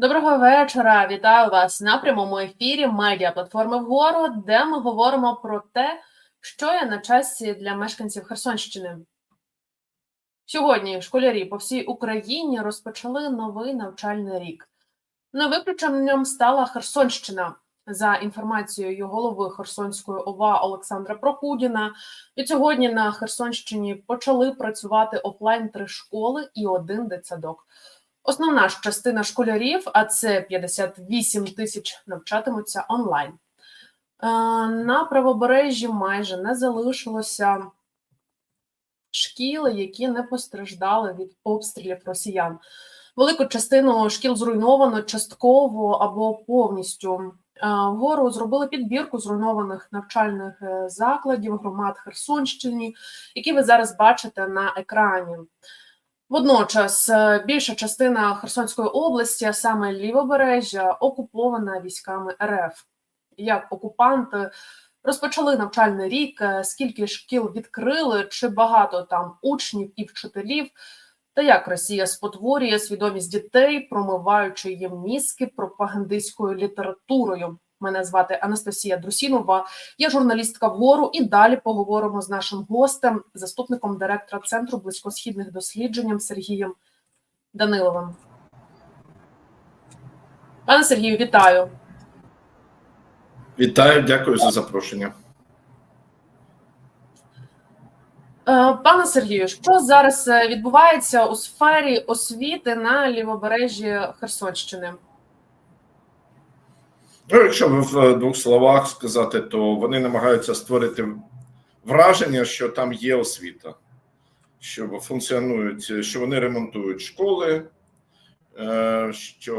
Доброго вечора. Вітаю вас на прямому ефірі медіа платформи вгору, де ми говоримо про те, що є на часі для мешканців Херсонщини. Сьогодні школярі по всій Україні розпочали новий навчальний рік. Не виключенням стала Херсонщина. За інформацією голови Херсонської ОВА Олександра Прокудіна, від сьогодні на Херсонщині почали працювати офлайн три школи і один дитсадок. Основна ж частина школярів, а це 58 тисяч, навчатимуться онлайн. Е, На правобережжі майже не залишилося шкіл, які не постраждали від обстрілів росіян. Велику частину шкіл зруйновано частково або повністю. Е, Вгору зробили підбірку зруйнованих навчальних е, закладів громад Херсонщини, які ви зараз бачите на екрані. Водночас е, більша частина Херсонської області, а саме лівобережжя, окупована військами РФ. Як окупанти розпочали навчальний рік, е, скільки шкіл відкрили, чи багато там учнів і вчителів, та як Росія спотворює свідомість дітей, промиваючи їм мізки пропагандистською літературою. Мене звати Анастасія Друсінова. Я журналістка вгору, і далі поговоримо з нашим гостем, заступником директора Центру близькосхідних досліджень Сергієм Даниловим. Пане Сергію, вітаю. Вітаю, дякую за запрошення. Е, Пане Сергію, що зараз е, відбувається у сфері освіти на лівобережжі Херсонщини? Ну, якщо в двох словах сказати, то вони намагаються створити враження, що там є освіта, що функціонують, що вони ремонтують школи, е, що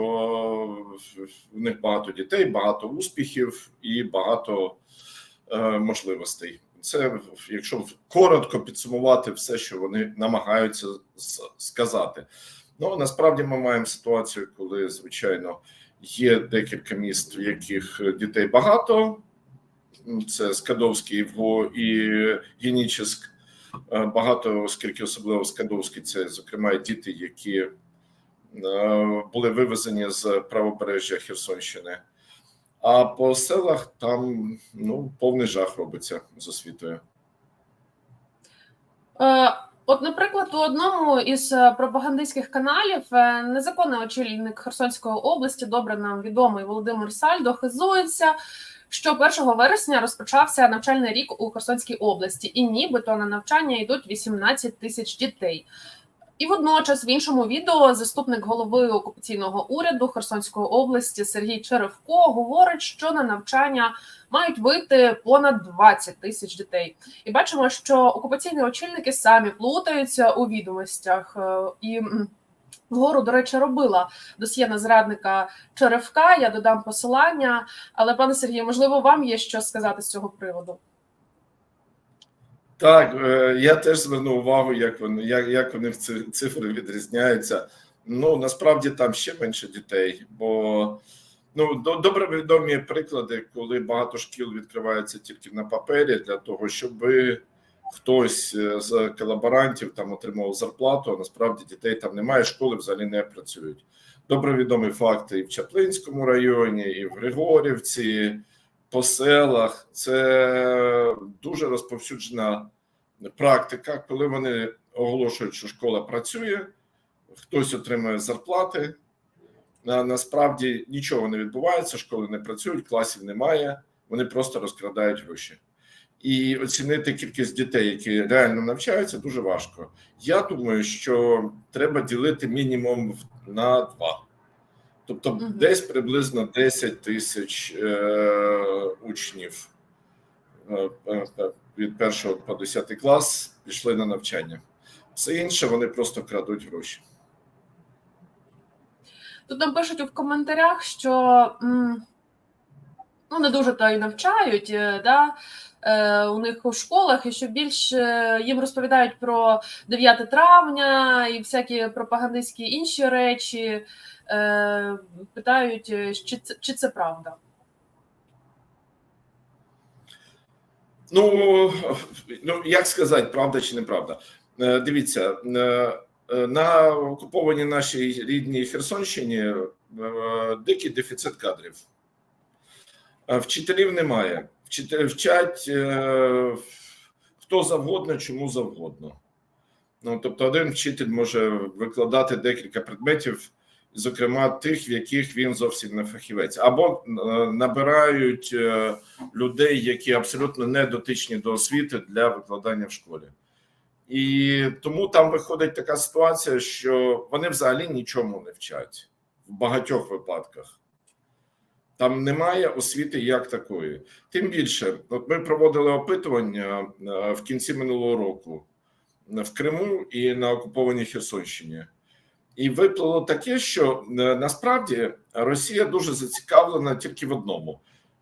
в них багато дітей, багато успіхів і багато е, можливостей. Це якщо коротко підсумувати все, що вони намагаються сказати. Ну насправді ми маємо ситуацію, коли звичайно є декілька міст, в яких дітей багато. Це Скадовський і Генічеськ. Е, Багато, оскільки особливо Скадовський, це зокрема діти, які е, були вивезені з правобережжя Херсонщини. А по селах там ну повний жах робиться з освітою. Е, От, наприклад, у одному із е, пропагандистських каналів е, незаконний очільник Херсонської області, добре нам відомий Володимир Сальдо, хизується, що 1 вересня розпочався навчальний рік у Херсонській області, і нібито на навчання йдуть 18 тисяч дітей. І водночас в іншому відео заступник голови окупаційного уряду Херсонської області Сергій Черевко говорить, що на навчання мають вийти понад 20 тисяч дітей. І бачимо, що окупаційні очільники самі плутаються у відомостях. Е, І вгору, до речі, робила досьє на зрадника Черевка. Я додам посилання. Але, пане Сергію, можливо, вам є що сказати з цього приводу? Так, е, я теж звернув увагу, як вони як, як них ці цифри відрізняються. Ну насправді там ще менше дітей, бо ну добре відомі приклади, коли багато шкіл відкривається тільки на папері для того, щоб хтось е, з колаборантів там отримав зарплату. А насправді дітей там немає, школи взагалі не працюють. Добре відомі факти і в Чаплинському районі, і в Григорівці, по селах. Це дуже розповсюджена практика, коли вони оголошують, що школа працює, хтось отримує зарплати. На, насправді нічого не відбувається, школи не працюють, класів немає, вони просто розкрадають гроші. І оцінити кількість дітей, які реально навчаються, дуже важко. Я думаю, що треба ділити мінімум на два. Тобто, Мгм. десь приблизно 10 тисяч е, учнів е, е, е, від першого по 10 клас пішли на навчання. Все інше вони просто крадуть гроші. Тут нам пишуть в коментарях, що ну, не дуже то й навчають, е, да, е, у них у школах, і що більше їм розповідають про 9 травня і всякі пропагандистські інші речі. Е, питають, е, чи це, чи це правда. Ну, ну як сказати, правда чи неправда? Е, Дивіться, е, Е, На окупованій нашій рідній Херсонщині е, дикий дефіцит кадрів. Е, Вчителів немає. Вчать е, хто завгодно, чому завгодно. Ну, тобто, один вчитель може викладати декілька предметів, зокрема тих, в яких він зовсім не фахівець, або е, набирають е, людей, які абсолютно не дотичні до освіти для викладання в школі. І тому там виходить така ситуація, що вони взагалі нічому не вчать в багатьох випадках. Там немає освіти як такої. Тим більше, от ми проводили опитування е, в кінці минулого року в Криму і на окупованій Херсонщині. І виплило таке, що е, насправді Росія дуже зацікавлена тільки в одному: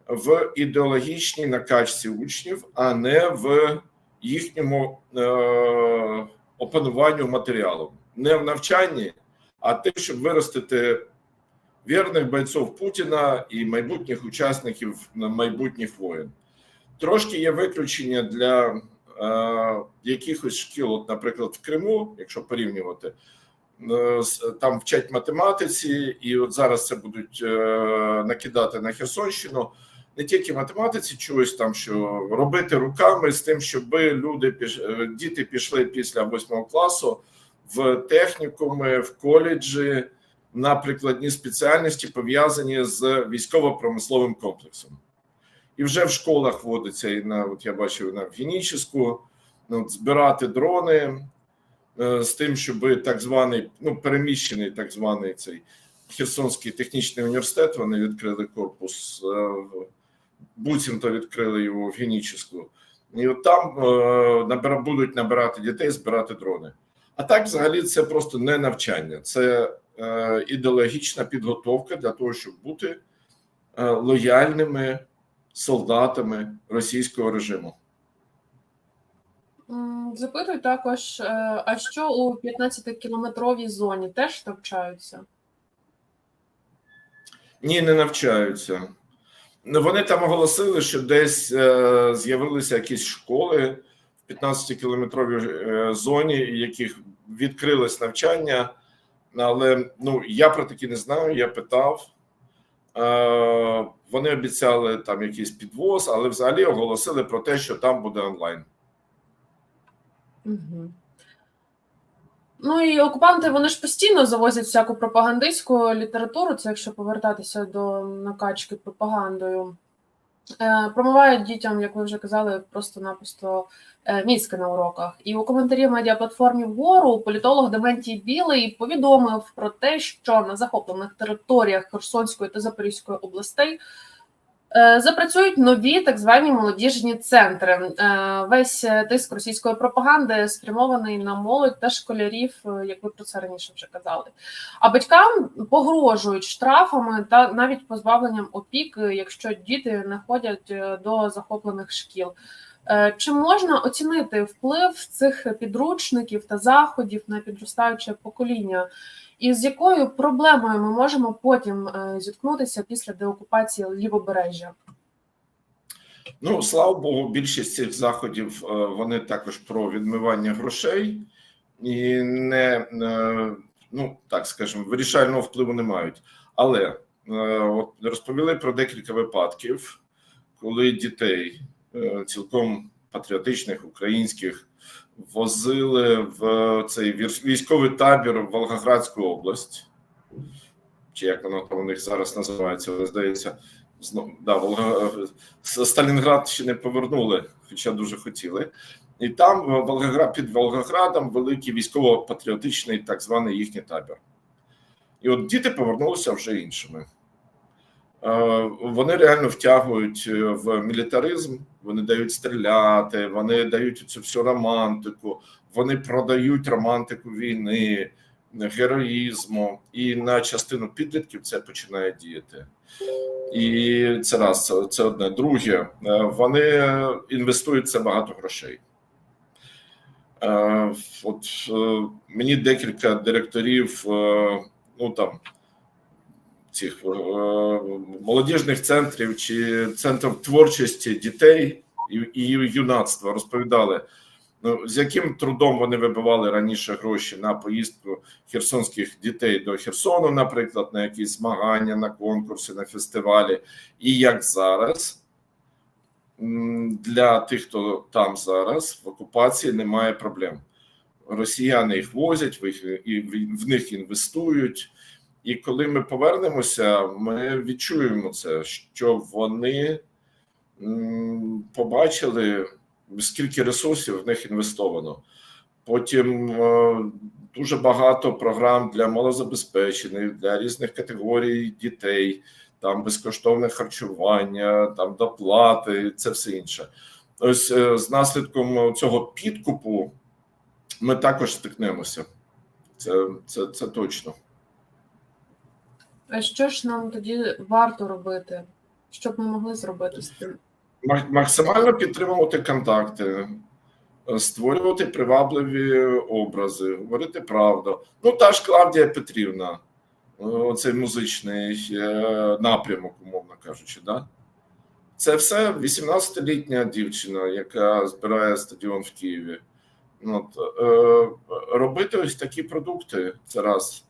в ідеологічній накачці учнів, а не в їхньому е, опануванню матеріалом, не в навчанні, а те, щоб виростити вірних бойців Путіна і майбутніх учасників майбутніх воєн. Трошки є виключення для е, якихось шкіл, от, наприклад, в Криму, якщо порівнювати, е, там вчать математиці, і от зараз це будуть е, накидати на Херсонщину. Не тільки математиці, чогось там, що робити руками з тим, щоб люди е, діти пішли після восьмого класу в технікуми, в коледжі на прикладні спеціальності, пов'язані з військово-промисловим комплексом. І вже в школах вводиться, і на от я бачив на Геніческу, ну, збирати дрони е, з тим, щоб так званий, ну, переміщений так званий цей Херсонський технічний університет, вони відкрили корпус, е, буцімто відкрили його в Геніческу. І от там е, набира- будуть набирати дітей, збирати дрони. А так, взагалі, це просто не навчання, це е, ідеологічна підготовка для того, щоб бути е, лояльними солдатами російського режиму. Запитую також, е, а що у 15-кілометровій зоні теж навчаються? Ні, не навчаються. Ну, Вони там оголосили, що десь е, з'явилися якісь школи в 15-кілометровій е, зоні, яких відкрилось навчання. Але ну я про такі не знаю. Я питав. Е, вони обіцяли там якийсь підвоз, але взагалі оголосили про те, що там буде онлайн. Угу. Ну і окупанти вони ж постійно завозять всяку пропагандистську літературу, це якщо повертатися до накачки пропагандою. Е, промивають дітям, як ви вже казали, просто-напросто е, мізки на уроках. І у коментарі в медіаплатформі вгору політолог Дементій Білий повідомив про те, що на захоплених територіях Херсонської та Запорізької областей Запрацюють нові так звані молодіжні центри. Е, Весь е, тиск російської пропаганди спрямований на молодь та школярів, е, як ви про це раніше вже казали. А батькам погрожують штрафами та навіть позбавленням опіки, якщо діти не ходять е, до захоплених шкіл. Е, Чи можна оцінити вплив цих підручників та заходів на підростаюче покоління? І з якою проблемою ми можемо потім е, зіткнутися після деокупації лівобережжя? Ну, слава Богу, більшість цих заходів е, вони також про відмивання грошей і не, е, ну так скажемо, вирішального впливу не мають. Але от розповіли про декілька випадків, коли дітей цілком патріотичних українських возили в цей військовий табір в Волгоградську область, чи як воно там у них зараз називається, але здається, знову да, Волга... Сталінград ще не повернули, хоча дуже хотіли. І там Волгоград під Волгоградом великий військово-патріотичний так званий їхній табір. І от діти повернулися вже іншими. Е, Вони реально втягують е, в мілітаризм, вони дають стріляти, вони дають цю всю романтику, вони продають романтику війни, героїзму, і на частину підлітків це починає діяти. І це раз, це, це одне. Друге, е, вони інвестують це багато грошей. От мені декілька директорів, ну там цих е, молодіжних центрів чи центрів творчості дітей і, і юнацтва розповідали, Ну, з яким трудом вони вибивали раніше гроші на поїздку херсонських дітей до Херсону, наприклад, на якісь змагання, на конкурси, на фестивалі, і як зараз для тих, хто там зараз в окупації, немає проблем. Росіяни їх возять, в їх- в них інвестують. І коли ми повернемося, ми відчуємо це, що вони побачили, скільки ресурсів в них інвестовано. Потім е, дуже багато програм для малозабезпечених, для різних категорій дітей, там безкоштовне харчування, там доплати, це все інше. Ось е, з наслідком цього підкупу ми також стикнемося. Це, це, це точно. А що ж нам тоді варто робити? Що б ми могли зробити з цим? Максимально підтримувати контакти, е, створювати привабливі образи, говорити правду. Ну, та ж Клавдія Петрівна, е, оцей музичний е, напрямок, умовно кажучи, да? Це все 18-літня дівчина, яка збирає стадіон в Києві. От, робити ось такі продукти це раз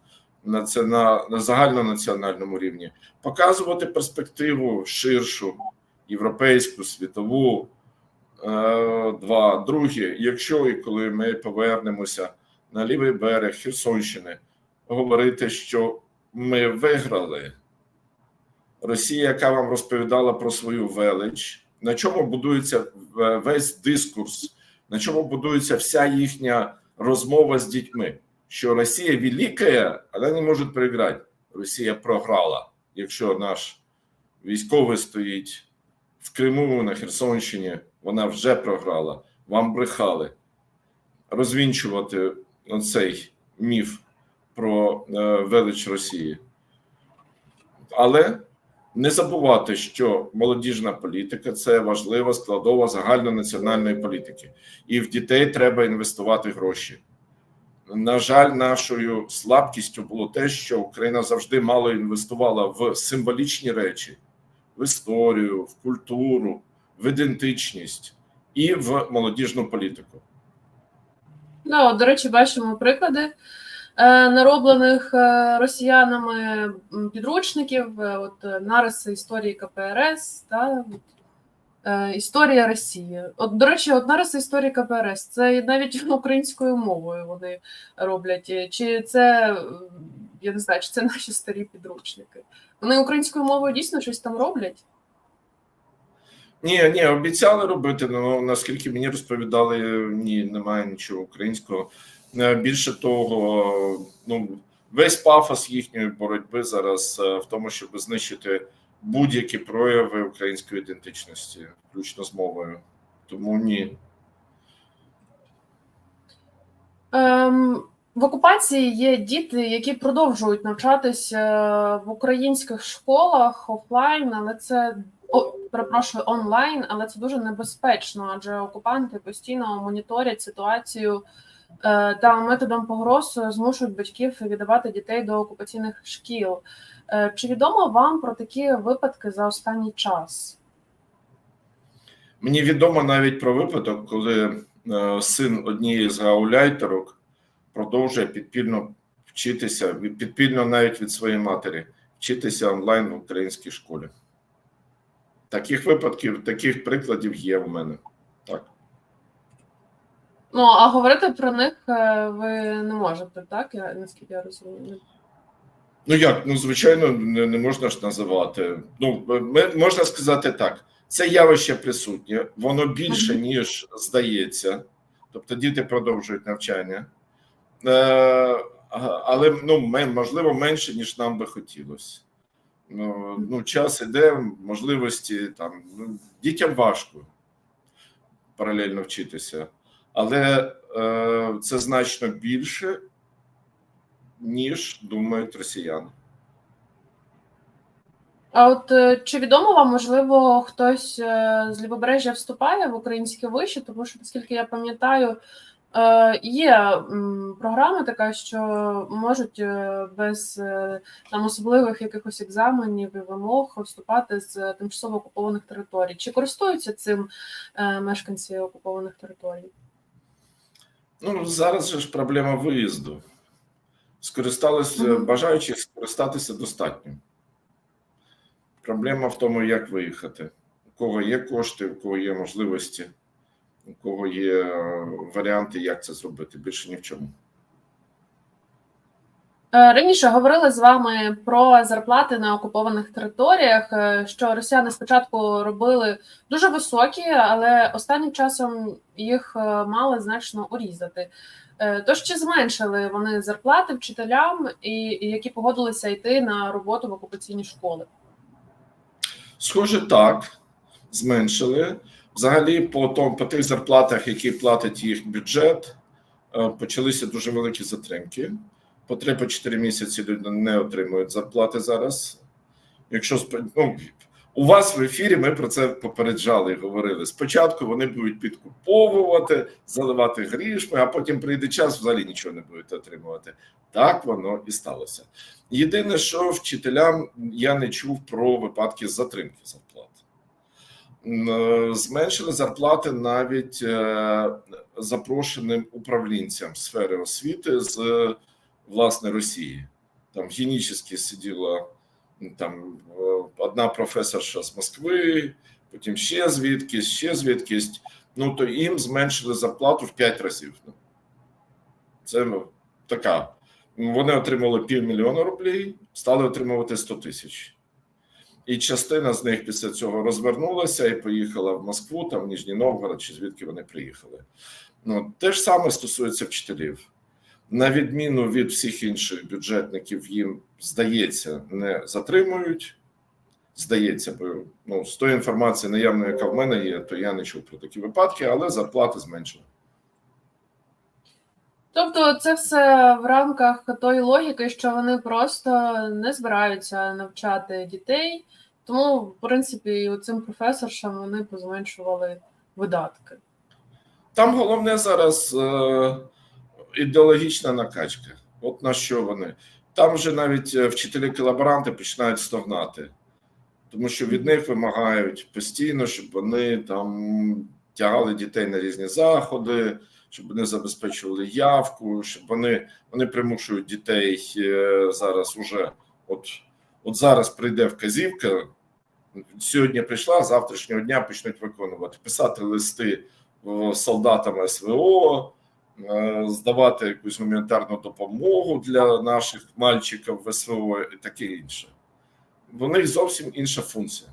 на на, на загальнонаціональному рівні, показувати перспективу ширшу, європейську, світову. Е, Два. Друге, якщо і коли ми повернемося на лівий берег Херсонщини, говорити, що ми виграли. Росія, яка вам розповідала про свою велич, на чому будується весь дискурс, на чому будується вся їхня розмова з дітьми, що Росія велика, але не може переграти. Росія програла, якщо наш військовий стоїть в Криму на Херсонщині, вона вже програла. Вам брехали. Розвінчувати цей міф про е, велич Росії. Але не забувати, що молодіжна політика це важлива складова загальнонаціональної політики, і в дітей треба інвестувати гроші. На жаль, нашою слабкістю було те, що Україна завжди мало інвестувала в символічні речі, в історію, в культуру, в ідентичність і в молодіжну політику. Ну, до речі, бачимо приклади е, нароблених е, росіянами підручників, е, от нариси історії КПРС та історія Росії. От, до речі, от нариси історії КПРС це навіть українською мовою вони роблять. Е, Чи це е, я не знаю, чи це наші старі підручники? Вони українською мовою дійсно щось там роблять? Ні, ні, обіцяли робити. Ну наскільки мені розповідали, ні, немає нічого українського. Е, Більше того, ну весь пафос їхньої боротьби зараз е, в тому, щоб знищити будь-які прояви української ідентичності, включно з мовою. Тому ні. Ем, в окупації є діти, які продовжують навчатися в українських школах офлайн, але це о, перепрошую онлайн, але це дуже небезпечно, адже окупанти постійно моніторять ситуацію е, та методом погроз змушують батьків віддавати дітей до окупаційних шкіл. Е, чи відомо вам про такі випадки за останній час? Мені відомо навіть про випадок, коли е, син однієї з гауляйтерок продовжує підпільно вчитися, підпільно навіть від своєї матері, вчитися онлайн в українській школі. Таких випадків, таких прикладів є в мене. Так. Ну а говорити про них е, ви не можете, так? Я наскільки я розумію. Ну як? Ну, звичайно, не, не можна ж називати. Ну, ми, можна сказати так: це явище присутнє, воно більше, ніж здається. Тобто діти продовжують навчання. Е, але ну, можливо, менше, ніж нам би хотілося. Ну, ну, час іде, можливості там. Ну, дітям важко паралельно вчитися. Але е, це значно більше, ніж думають росіяни. А от е, чи відомо вам, можливо, хтось е, з лівобережжя вступає в українське вище, тому що, наскільки я пам'ятаю, е, є програма така, що можуть без там особливих якихось екзаменів і вимог вступати з тимчасово окупованих територій. Чи користуються цим мешканці окупованих територій? Ну, зараз же ж проблема виїзду. Скористалися, Мгм. бажаючих скористатися достатньо. Проблема в тому, як виїхати. У кого є кошти, у кого є можливості, у кого є е, варіанти, як це зробити. Більше ні в чому. Е, Раніше говорили з вами про зарплати на окупованих територіях, е, що росіяни спочатку робили дуже високі, але останнім часом їх е, мали значно урізати. Тож чи зменшили вони зарплати вчителям, і які погодилися йти на роботу в окупаційні школи? Схоже, так, зменшили. Взагалі, по, том, по тих зарплатах, які платить їх бюджет, почалися дуже великі затримки. По 3-4 місяці люди не отримують зарплати зараз. Якщо ну, у вас в ефірі ми про це попереджали і говорили. Спочатку вони будуть підкуповувати, заливати грішми, а потім прийде час, взагалі нічого не будуть отримувати. Так воно і сталося. Єдине, що вчителям я не чув про випадки затримки зарплат. Е, Зменшили зарплати навіть е, запрошеним управлінцям сфери освіти з власне Росії. Там генічно сиділа там е, одна професорша з Москви, потім ще звідкись, ще звідкись. Ну то їм зменшили зарплату в 5 разів. Ну, Це ну, така. Вони отримали півмільйона рублів, стали отримувати 100 тисяч. І частина з них після цього розвернулася і поїхала в Москву, там в Ніжній Новгород, чи звідки вони приїхали. Ну, те ж саме стосується вчителів. На відміну від всіх інших бюджетників, їм здається, не затримують. Здається, бо ну, з тої інформації наявної, яка в мене є, то я не чув про такі випадки, але зарплати зменшили. Тобто, це все в рамках тої логіки, що вони просто не збираються навчати дітей, тому, в принципі, цим професоршам вони позменшували видатки. Там головне зараз е, ідеологічна накачка. От на що вони. Там вже навіть е, вчителі-колаборанти починають стогнати, тому що від них вимагають постійно, щоб вони там тягали дітей на різні заходи, щоб вони забезпечували явку, щоб вони, вони примушують дітей е, зараз уже. От, от зараз прийде вказівка. Сьогодні прийшла, завтрашнього дня почнуть виконувати, писати листи солдатам СВО, здавати якусь гуманітарну допомогу для наших мальчиків в СВО і таке інше. В них зовсім інша функція.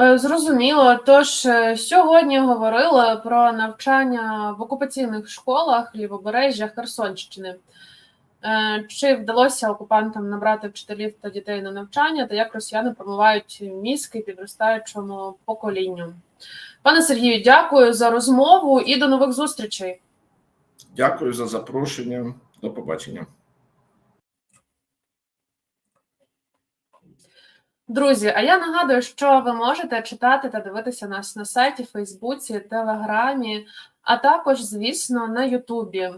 Е, Зрозуміло. Тож е, сьогодні говорили про навчання в окупаційних школах лівобережжя Херсонщини. Е, Чи вдалося окупантам набрати вчителів та дітей на навчання, та як росіяни промивають мізки підростаючому поколінню? Пане Сергію, дякую за розмову і до нових зустрічей. Дякую за запрошення. До побачення. Друзі, а я нагадую, що ви можете читати та дивитися нас на сайті, Фейсбуці, Телеграмі, а також, звісно, на Ютубі.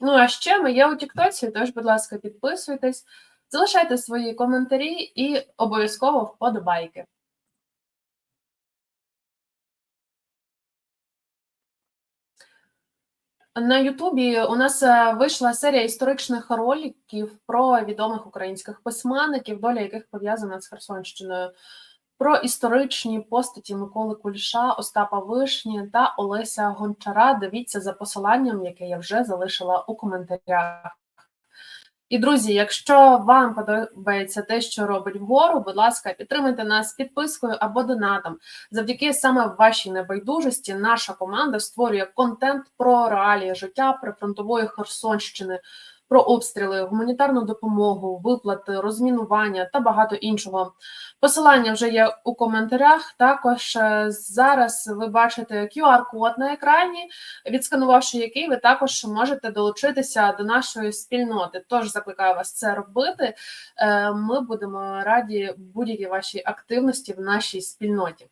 Ну а ще ми є у Тіктоці, тож, будь ласка, підписуйтесь, залишайте свої коментарі і обов'язково вподобайки. На Ютубі у нас е, вийшла серія історичних роликів про відомих українських письменників, доля яких пов'язана з Херсонщиною, про історичні постаті Миколи Куліша, Остапа Вишні та Олеся Гончара. Дивіться за посиланням, яке я вже залишила у коментарях. І друзі, якщо вам подобається те, що робить вгору, будь ласка, підтримайте нас підпискою або донатом. Завдяки саме вашій небайдужості наша команда створює контент про реалії життя прифронтової Херсонщини, про обстріли, гуманітарну допомогу, виплати, розмінування та багато іншого. Посилання вже є у коментарях. Також е, зараз ви бачите QR-код на екрані, відсканувавши який, ви також можете долучитися до нашої спільноти. Тож закликаю вас це робити. Е, Ми будемо раді будь-якій вашій активності в нашій спільноті.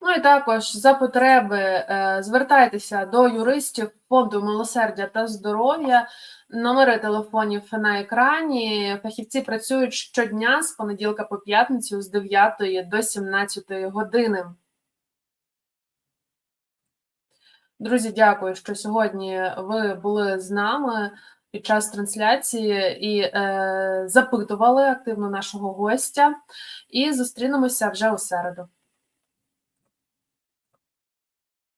Ну і також за потреби е, звертайтеся до юристів фонду милосердя та здоров'я. Номери телефонів на екрані. Фахівці працюють щодня з понеділка по п'ятницю з 9 до 17 години. Друзі, дякую, що сьогодні ви були з нами під час трансляції і е, запитували активно нашого гостя. І зустрінемося вже у середу.